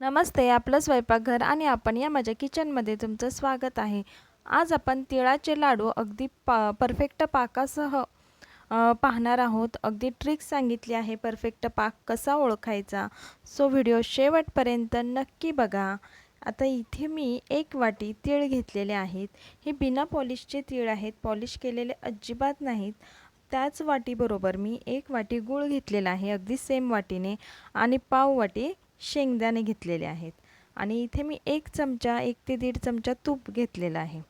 नमस्ते आपलं स्वयंपाकघर आणि आपण या माझ्या किचनमध्ये तुमचं स्वागत आहे. आज आपण तिळाचे लाडू अगदी पा परफेक्ट पाकासह पाहणार आहोत. अगदी ट्रिक सांगितली आहे परफेक्ट पाक कसा ओळखायचा? सो व्हिडिओ शेवटपर्यंत नक्की बघा. आता इथे मी एक वाटी तीळ घेतलेले आहेत. हे बिना पॉलिशचे तीळ आहेत. पॉलिश केलेले अजिबात नाहीत. त्याच वाटीबरोबर मी एक वाटी गूळ घेतलेला आहे. अगदी सेम वाटीने. आणि पाव वाटी शेंगदाणे घेतलेले आहेत. आणि इथे मी एक चमचा एक ते दीड चमचा तूप घेतलेला आहे.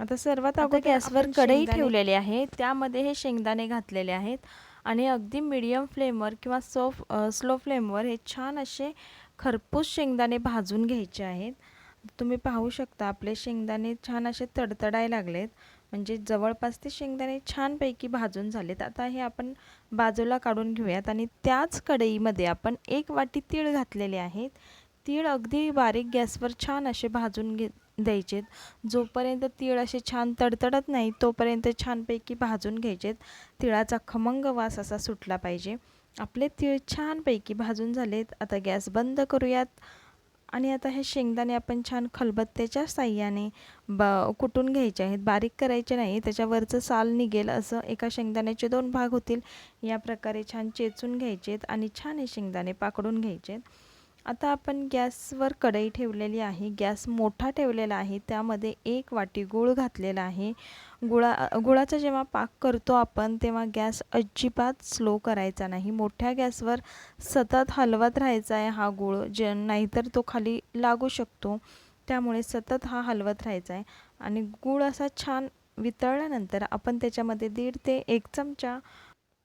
आता सर्वात अगोदर गॅसवर कढई ठेवलेली आहे त्यामध्ये हे शेंगदाणे घातलेले आहेत. आणि अगदी मिडियम फ्लेमवर किंवा सो स्लो फ्लेमवर हे छान असे खरपूस शेंगदाणे भाजून घ्यायचे आहेत. तुम्ही पाहू शकता आपले शेंगदाणे छान असे तडतडाय लागलेत. म्हणजे जवळपास ते शेंगदाणे छानपैकी भाजून झालेत. आता हे आपण बाजूला काढून घेऊयात आणि त्याच कढईमध्ये आपण एक वाटी तीळ घातलेले आहेत. तीळ अगदी बारीक गॅसवर छान असे भाजून घे द्यायचेत. जोपर्यंत तीळ असे छान तडतडत नाही तोपर्यंत छानपैकी भाजून घ्यायचेत. तिळाचा खमंग वास असा सुटला पाहिजे. आपले तीळ छानपैकी भाजून झालेत. आता गॅस बंद करूयात. आणि आता हे शेंगदाणे आपण छान खलबत्त्याच्या साह्याने ब कुटून घ्यायचे आहेत. बारीक करायचे नाही त्याच्यावरचं साल निघेल असं एका शेंगदाण्याचे दोन भाग होतील. या प्रकारे छान चेचून घ्यायचे आहेत आणि छान हे शेंगदाणे पाकडून घ्यायचेत. आता आपण गॅसवर कढई ठेवलेली आहे. गॅस मोठा ठेवलेला आहे. त्यामध्ये एक वाटी गूळ घातलेला आहे. गुळा गुळाचा जेव्हा पाक करतो आपण तेव्हा गॅस अजिबात स्लो करायचा नाही. मोठ्या गॅसवर सतत हलवत राहायचा आहे हा गूळ. जे नाहीतर तो खाली लागू शकतो. त्यामुळे सतत हा हलवत राहायचा आहे. आणि गूळ असा छान वितळल्यानंतर आपण त्याच्यामध्ये दीड ते एक चमचा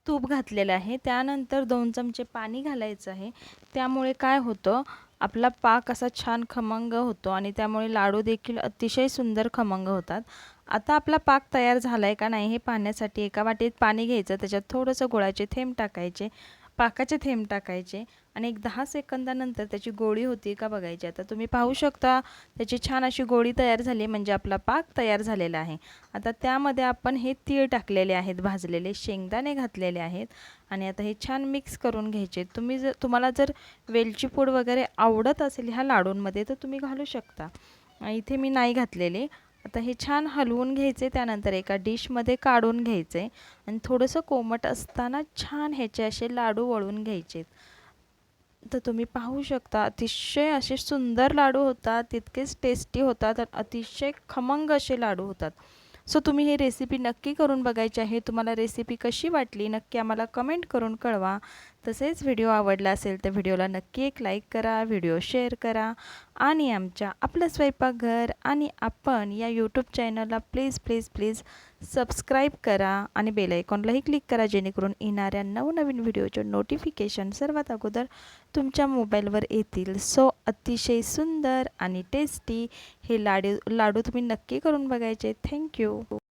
तूप घातलेलं आहे. त्यानंतर दोन चमचे पाणी घालायचं आहे. त्यामुळे काय होतं आपला पाक असा छान खमंग होतो आणि त्यामुळे लाडू देखील अतिशय सुंदर खमंग होतात. आता आपला पाक तयार झाला आहे का नाही हे पाहण्यासाठी एका वाटीत पाणी घ्यायचं त्याच्यात थोडंसं गुळाचे थेंब टाकायचे. पाकाचे थेंब टाकायचे आणि एक दहा सेकंदानंतर त्याची गोळी होती का बघायची. आता तुम्ही पाहू शकता त्याची छान अशी गोळी तयार झाली म्हणजे आपला पाक तयार झालेला आहे. आता त्यामध्ये आपण हे तीळ टाकलेले आहेत भाजलेले शेंगदाणे घातलेले आहेत आणि आता हे छान मिक्स करून घ्यायचे. तुम्ही जर तुम्हाला जर वेलची पूड वगैरे आवडत असेल ह्या लाडूंमध्ये तर तुम्ही घालू शकता. इथे मी नाही घातलेले. आता हे छान हलवून घ्यायचे त्यानंतर एका डिशमध्ये काढून घ्यायचे आणि थोडंसं कोमट असताना छान ह्याचे असे लाडू वळून घ्यायचे तर तुम्ही पाहू शकता अतिशय असे सुंदर लाडू होतात तितकेच टेस्टी होतात आणि अतिशय खमंग असे लाडू होतात. सो तुम्ही ही रेसिपी नक्की करून बघायची आहे तुम्हाला रेसिपी कशी वाटली नक्की आम्हाला कमेंट करून कळवा. तसेच व्हिडिओ आवडला असेल तर व्हिडिओला नक्की एक लाईक करा व्हिडिओ शेअर करा. आणि आमच्या आपलं स्वयंपाकघर आणि आपण या यूट्यूब चॅनलला प्लीज प्लीज प्लीज सबस्क्राईब करा आणि बेल आयकॉनलाही क्लिक करा जेणेकरून येणाऱ्या नवनवीन व्हिडिओचे नोटिफिकेशन सर्वात अगोदर तुमच्या मोबाईलवर येतील. सो अतिशय सुंदर आणि टेस्टी हे लाडू लाडू तुम्ही नक्की करून बघायचे. थँक्यू